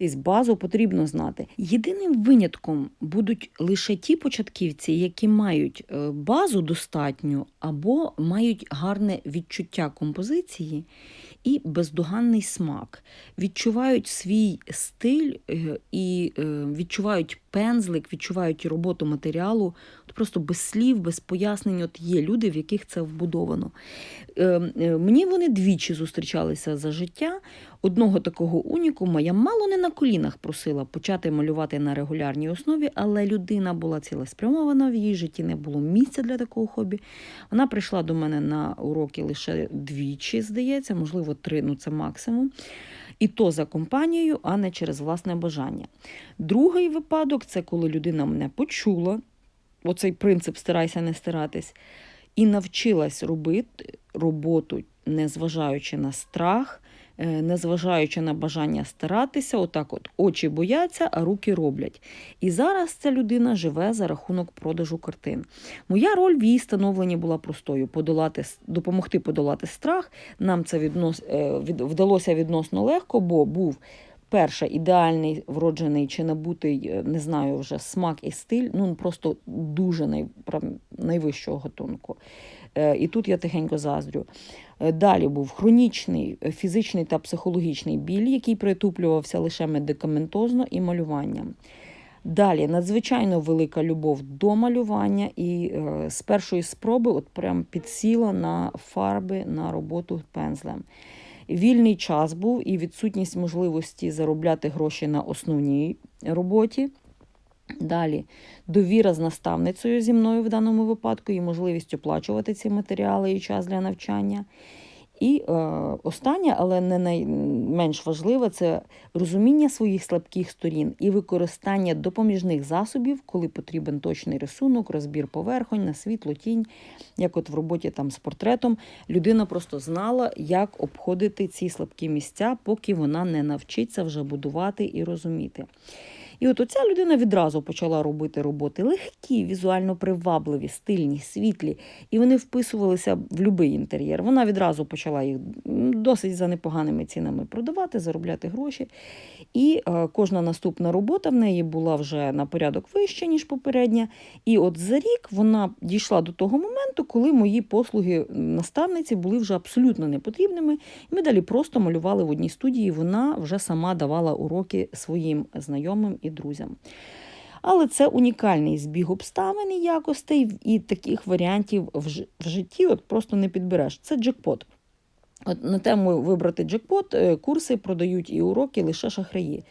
Тобто Базу потрібно знати. Єдиним винятком будуть лише ті початківці, які мають е, базу достатню або мають гарне відчуття композиції і бездоганний смак. Відчувають свій стиль е, і е, відчувають пензлик, відчувають роботу матеріалу. От Просто без слів, без пояснень. От є люди, в яких це вбудовано. Е, е, Мені вони двічі зустрічалися за життя. Одного такого унікума я мало не на колінах просила почати малювати на регулярній основі, але людина була цілеспрямована, в її житті не було місця для такого хобі. Вона прийшла до мене на уроки лише двічі, здається, можливо, три, ну це максимум. І то за компанією, а не через власне бажання. Другий випадок це коли людина мене почула, оцей принцип старайся не старатись, і навчилась робити роботу, незважаючи на страх, незважаючи на бажання старатися, отак от очі бояться, а руки роблять. І зараз ця людина живе за рахунок продажу картин. Моя роль в її становленні була простою: подолати, допомогти подолати страх. Нам це віднос, е, вдалося відносно легко, бо був перше ідеальний вроджений чи набутий, е, не знаю вже смак і стиль, ну просто дуже най, найвищого гатунку. Е, І тут я тихенько заздрю. Е, Далі був хронічний фізичний та психологічний біль, який притуплювався лише медикаментозно і малюванням. Далі надзвичайно велика любов до малювання, і е, з першої спроби от прям підсіла на фарби, на роботу пензлем. Вільний час був і відсутність можливості заробляти гроші на основній роботі. Далі довіра з наставницею зі мною в даному випадку і можливість оплачувати ці матеріали і час для навчання. І е, останнє, але не найменш важливе, це розуміння своїх слабких сторін і використання допоміжних засобів, коли потрібен точний рисунок, розбір поверхонь на світло, тінь, як от в роботі там з портретом. Людина просто знала, як обходити ці слабкі місця, поки вона не навчиться вже будувати і розуміти. І от оця людина відразу почала робити роботи легкі, візуально привабливі, стильні, світлі, і вони вписувалися в будь-який інтер'єр. Вона відразу почала їх досить за непоганими цінами продавати, заробляти гроші. І е, кожна наступна робота в неї була вже на порядок вища, ніж попередня. І от за рік вона дійшла до того моменту, коли мої послуги наставниці були вже абсолютно непотрібними. І ми далі просто малювали в одній студії. Вона вже сама давала уроки своїм знайомим і друзям. Але це унікальний збіг обставин і якостей, і таких варіантів в житті от просто не підбереш. Це джекпот. От на тему вибрати джекпот е, курси продають і уроки лише шахраї.